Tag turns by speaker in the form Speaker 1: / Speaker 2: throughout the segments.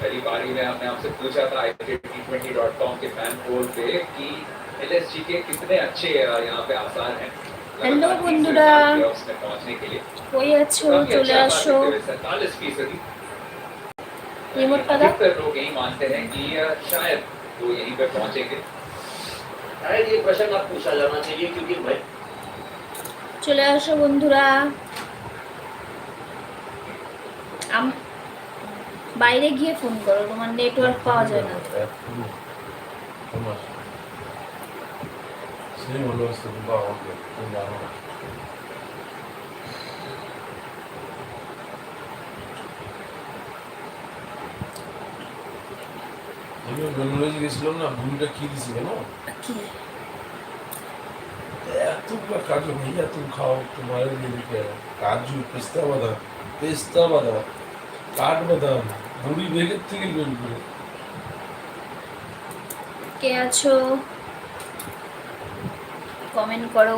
Speaker 1: पहली पारी में हमने आपसे पूछा था I T twenty dot com के फैन पोल पे कि एल के कितने अच्छे अ, यहाँ पे आसार हैं
Speaker 2: हेलो
Speaker 1: लगातार तीसरे
Speaker 2: बंधुरा।
Speaker 1: साल playoffs में पहुंचने के लिए
Speaker 2: কই আছো
Speaker 1: काफी
Speaker 2: চলে
Speaker 1: अच्छा
Speaker 2: আসো
Speaker 1: सैतालीस फीसदी
Speaker 2: रिमोट का था?
Speaker 1: अधिकतर लोग यही मानते हैं कि अ, शायद वो यहीं पे पहुंचेंगे
Speaker 3: शायद ये प्रश्न आप पूछा जाना चाहिए क्योंकि भाई
Speaker 2: চলে আসো বন্ধুরা আম- বাইরে গিয়ে ফোন করো তোমার নেটওয়ার্ক পাওয়া যায় না।
Speaker 4: আমি বেঙ্গলোরে গেছিলাম না কি দিছি এতগুলো কাজু ভাইয়া তুমি খাও তোমার কাজু পেস্তা বাদাম পেস্তা বাদাম কাঠ বাদাম। বুড়ি বেগের থেকে বের করে।
Speaker 2: কে আছো? কমেন্ট করো।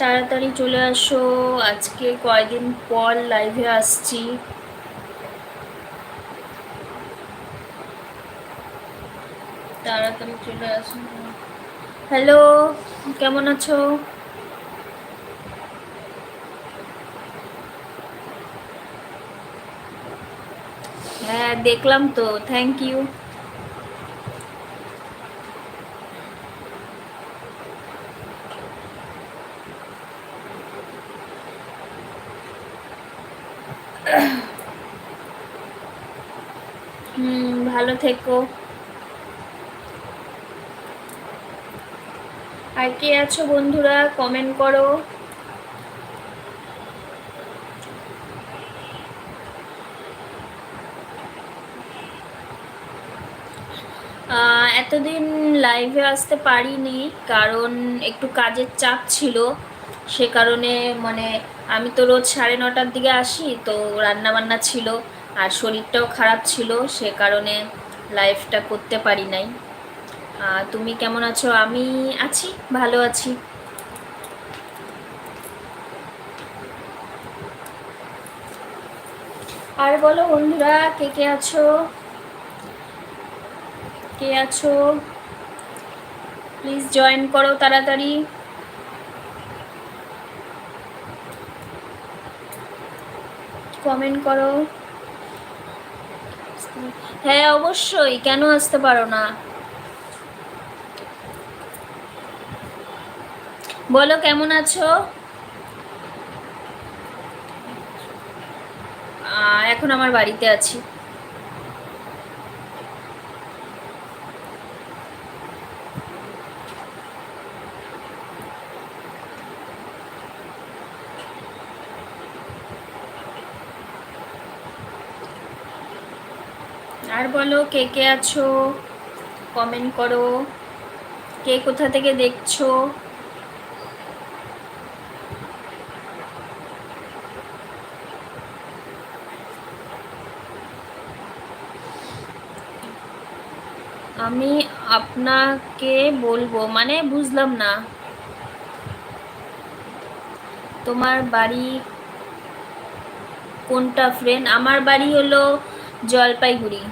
Speaker 2: তাড়াতাড়ি চলে আসো। আজকে কয়দিন পর লাইভে আসছি তাড়াতাড়ি চলে আসো হ্যালো কেমন আছো? হ্যাঁ দেখলাম তো থ্যাংক ইউ হুম ভালো থেকো। আর কে আছো বন্ধুরা? কমেন্ট করো। এতদিন লাইভে আসতে পারিনি, কারণ একটু কাজের চাপ ছিল। সে কারণে মানে আমি তো রোজ সাড়ে নটার দিকে আসি, তো রান্না বান্না ছিল আর শরীরটাও খারাপ ছিল, সে কারণে লাইভটা করতে পারি নাই। তুমি কেমন আছো? আমি আছি, ভালো আছি। আর বলো বন্ধুরা, কে কে আছো? কে আছো? প্লিজ জয়েন করো তাড়াতাড়ি। কমেন্ট করো। হ্যাঁ অবশ্যই। কেন আসতে পারো না? বলো, কেমন আছো? এখন আমার বাড়িতে আছি। আর বলো, কে কে আছো? কমেন্ট করো। কে কোথা থেকে দেখছ? আমি আপনাকে বলব মানে বুঝলাম না। তোমার বাড়ি কোনটা ফ্রেন্ড আমার বাড়ি হলো জলপাইগুড়ি।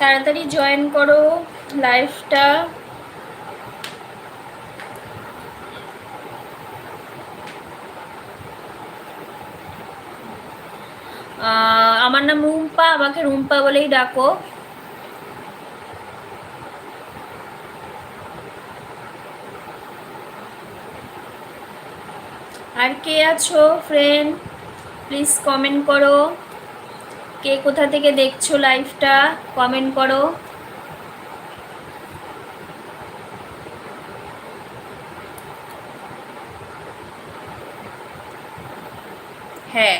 Speaker 2: তাড়াতাড়ি জয়েন করো। লাইভটা আহ, আমার নাম রুম্পা আমাকে রুম্পা বলেই ডাকো। আর কে আছো ফ্রেন্ড প্লিজ কমেন্ট করো। কে কোথা থেকে দেখছ লাইভটা কমেন্ট করো। হ্যাঁ।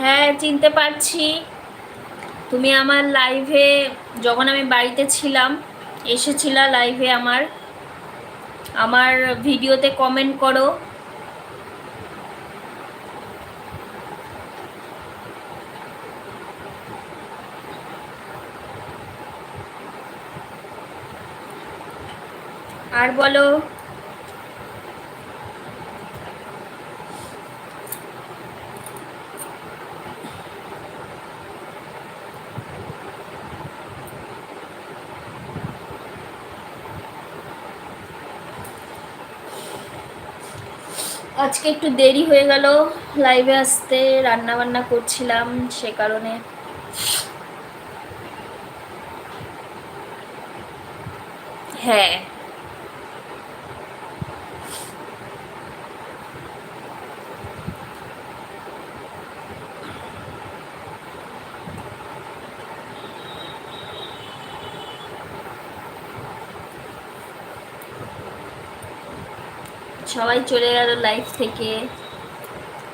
Speaker 2: হ্যাঁ চিনতে পারছি। তুমি আমার লাইভে যখন আমি বাড়িতে ছিলাম, এসেছিলা লাইভে আমার। আমার ভিডিওতে কমেন্ট করো। আর বলো। আজকে একটু দেরি হয়ে গেল লাইভে আসতে রান্না বান্না করছিলাম সে কারণে। হ্যাঁ সবাই চলে গেল লাইফ থেকে।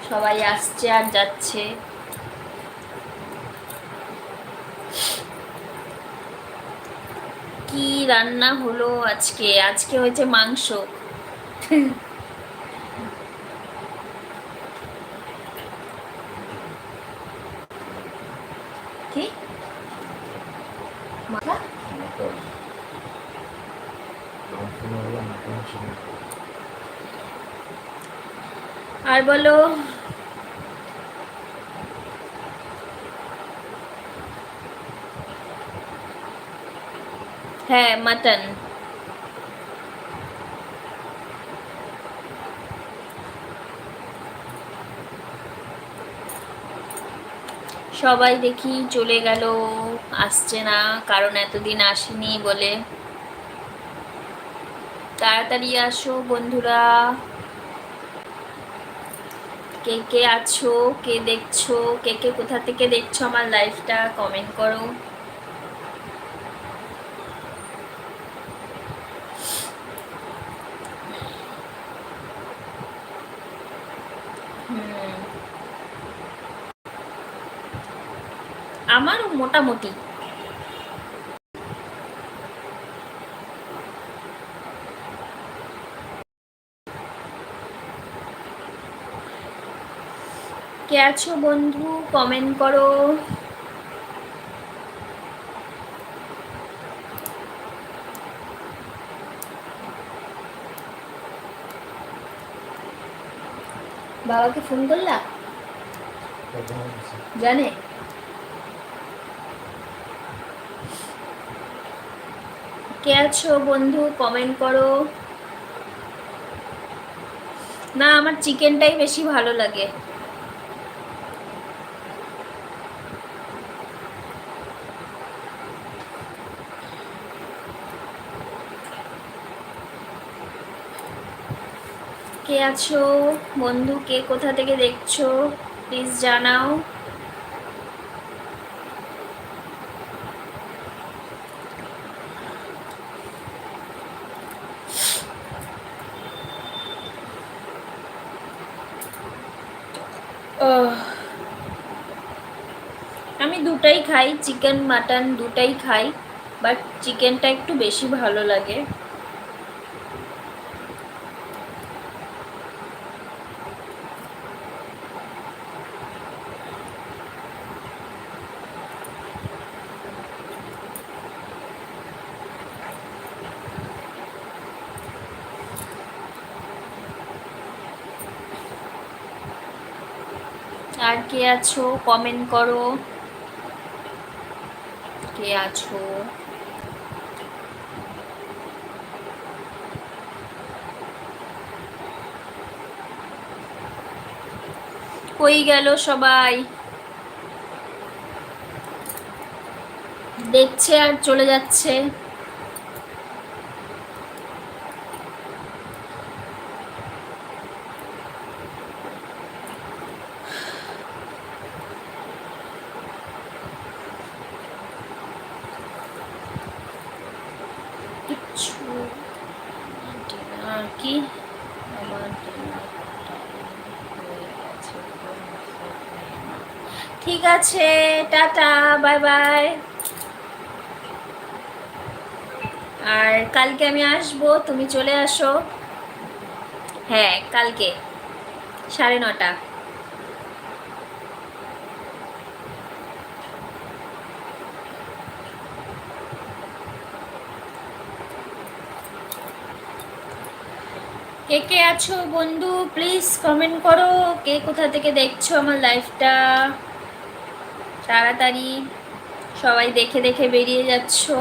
Speaker 2: সবাই আসছে আর যাচ্ছে। কি রান্না হলো আজকে? আজকে হয়েছে মাংস। কি? মাথা? আর বলো। হ্যাঁ মাটন। সবাই দেখি চলে গেল, আসছে না, কারণ এতদিন আসেনি বলে। তাড়াতাড়ি আসো বন্ধুরা। কে কে আছো, কে দেখছ, কে কে কোথা থেকে দেখছ আমার লাইফটা কমেন্ট করো। আমারও মোটামুটি কে আছো বন্ধু? কমেন্ট করো। বাবাকে ফোন করলা? জানে? কে আছো বন্ধু? কমেন্ট করো। না, আমার চিকেনটাই বেশি ভালো লাগে। কে আছো? বন্ধু, কে কোথা থেকে দেখছ? প্লিজ জানাও। আমি দুটাই খাই, চিকেন, মাটন দুটাই খাই বাট চিকেনটা একটু বেশি ভালো লাগে। আর কে আছো? কমেন্ট করো। কে আছো? কই গেল সবাই। দেখছে আর চলে যাচ্ছে কিচ্ছু ডিনার কি আমার ডিনার হয়ে গেছে ঠিক আছে টাটা বাই বাই আর কালকে আমি আসব, তুমি চলে আসো। হ্যাঁ কালকে, সাড়ে নটা। কে কে আছো বন্ধু? প্লিজ কমেন্ট করো। কে কোথা থেকে দেখছ আমার লাইফটা তাড়াতাড়ি সবাই দেখে দেখে বেরিয়ে যাচ্ছো।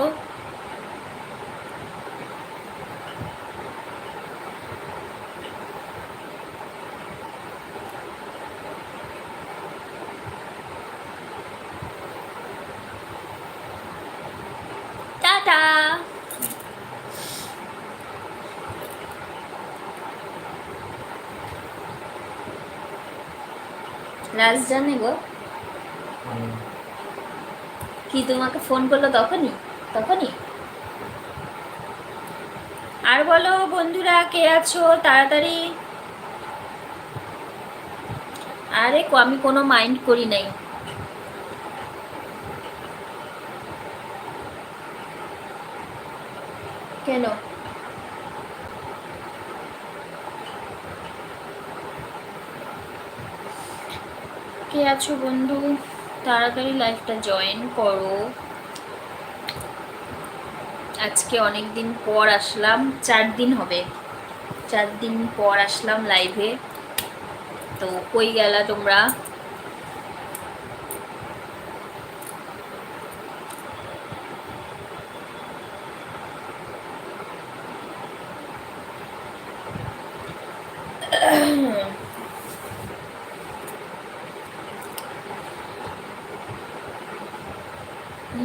Speaker 2: রাজ জানে গো। কি তোমাকে ফোন করল তখনই? তখনই? আর বলো বন্ধুরা, কে আছো? তাড়াতাড়ি। আরে আমি কোনো মাইন্ড করি নাই। কেন? কে আছো বন্ধু? তাড়াতাড়ি লাইফটা জয়েন করো। আজকে অনেক দিন পর আসলাম, চার দিন হবে। চার দিন পর আসলাম লাইভে তো কই গেলা তোমরা? কে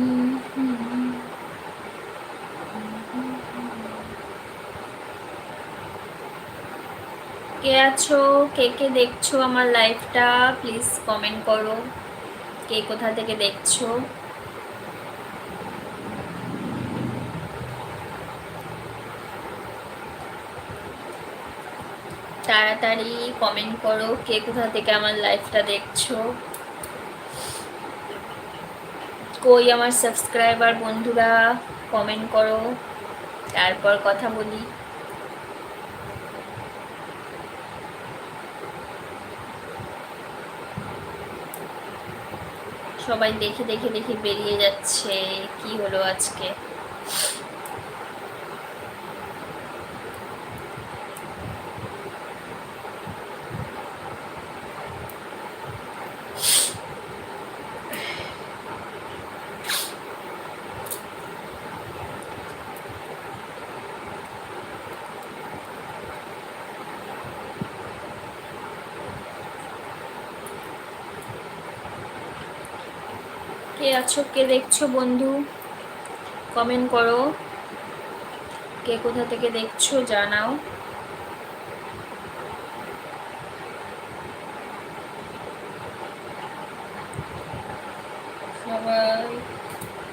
Speaker 2: আছো? কে কে দেখছ আমার লাইফটা? প্লিজ কমেন্ট করো। কে কোথা থেকে দেখছ? তাড়াতাড়ি কমেন্ট করো কে কোথা থেকে আমার লাইফটা দেখছ। কই আমার সাবস্ক্রাইবার বন্ধুরা কমেন্ট করো, তারপর কথা বলি। সবাই দেখে দেখে দেখে বেরিয়ে যাচ্ছে, কি হলো আজকে? কে আছো, কে দেখছ বন্ধু? কমেন্ট করো। কে কোথা থেকে দেখছ জানাও।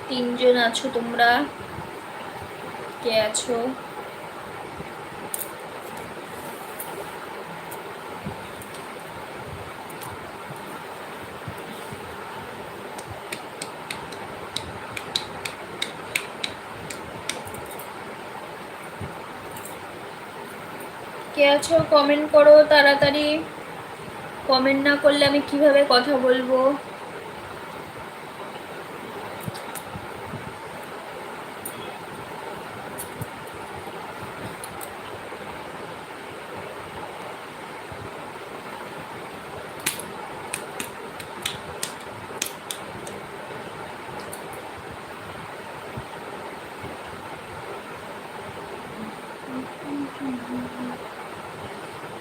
Speaker 2: তিনজন আছো তোমরা। কে আছো? কে আছো কমেন্ট করো তাড়াতাড়ি। কমেন্ট না করলে আমি কীভাবে কথা বলব?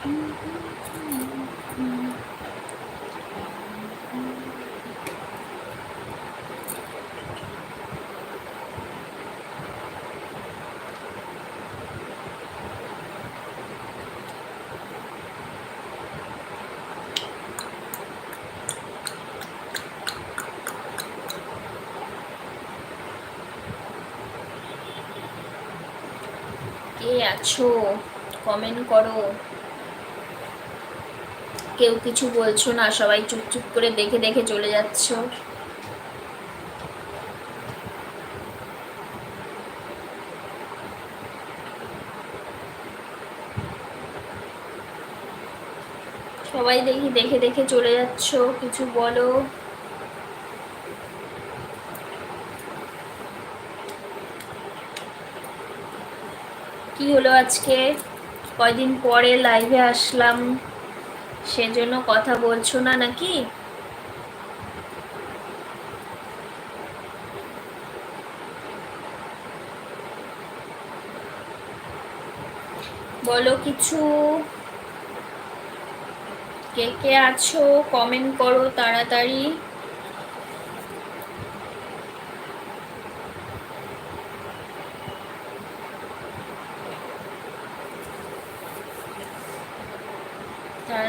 Speaker 2: কে আছো? কমেন্ট করো। কেউ কিছু বলছো না, সবাই চুপ চুপ করে দেখে দেখে চলে যাচ্ছ। সবাই দেখি দেখে দেখে চলে যাচ্ছ, কিছু বলো। কি হলো আজকে? কয়দিন পরে লাইভে আসলাম। সেজন্য কথা বলছো না নাকি? বলো কিছু। কে কে আছো? কমেন্ট করো তাড়াতাড়ি।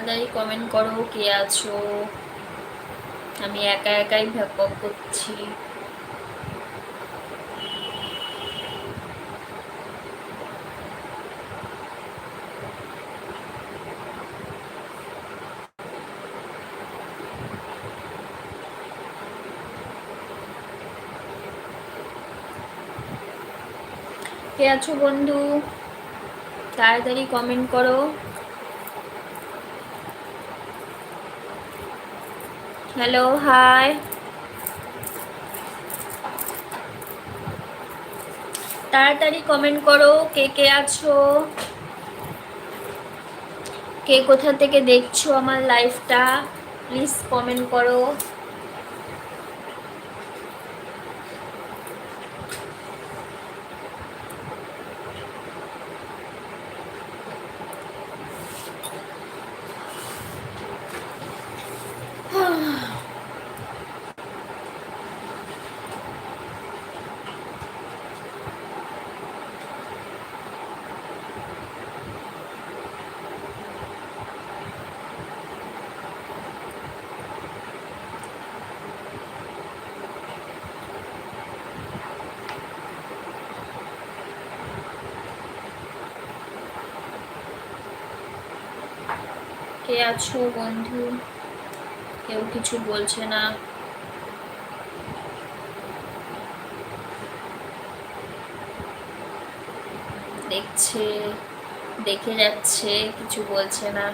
Speaker 2: তাড়াতাড়ি কমেন্ট করো কে আছো? আমি একা একাই ভ্যাপক করছি। কে আছো বন্ধু? তাড়াতাড়ি কমেন্ট করো। হ্যালো হাই তাড়াতাড়ি কমেন্ট করো, কে কে আছো? কে কোথা থেকে দেখছ আমার লাইফটা প্লিজ কমেন্ট করো। কে আছো, বন্ধু? কেউ কিছু বলছে না। দেখছে, দেখে যাচ্ছে, কিছু বলছে না।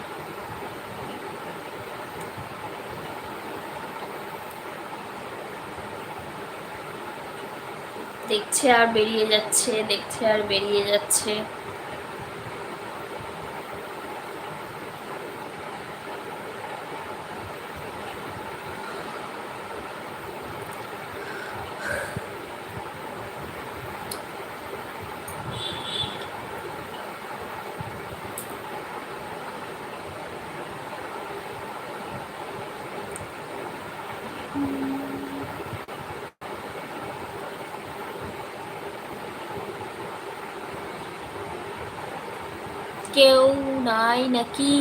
Speaker 2: দেখছে আর বেরিয়ে যাচ্ছে, দেখছে আর বেরিয়ে যাচ্ছে কেউ নাই নাকি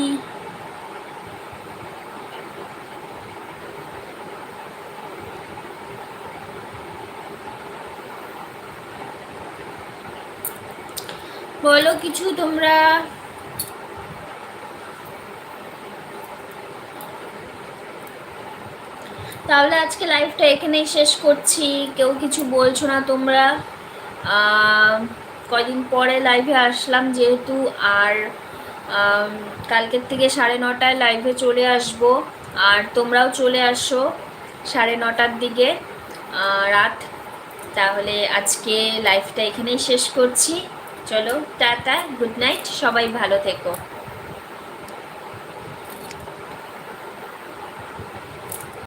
Speaker 2: বলো কিছু তোমরা। তাহলে আজকে লাইভটা এখানেই শেষ করছি। কেউ কিছু বলছো না তোমরা? কয়দিন পরে লাইভে আসলাম যেহেতু, আর কালকের থেকে সাড়ে নটায় লাইভে চলে আসব। আর তোমরাও চলে আসো সাড়ে নটার দিকে রাত। তাহলে আজকে লাইফটা এখানেই শেষ করছি। চলো, টাটা গুড নাইট সবাই ভালো থেকো।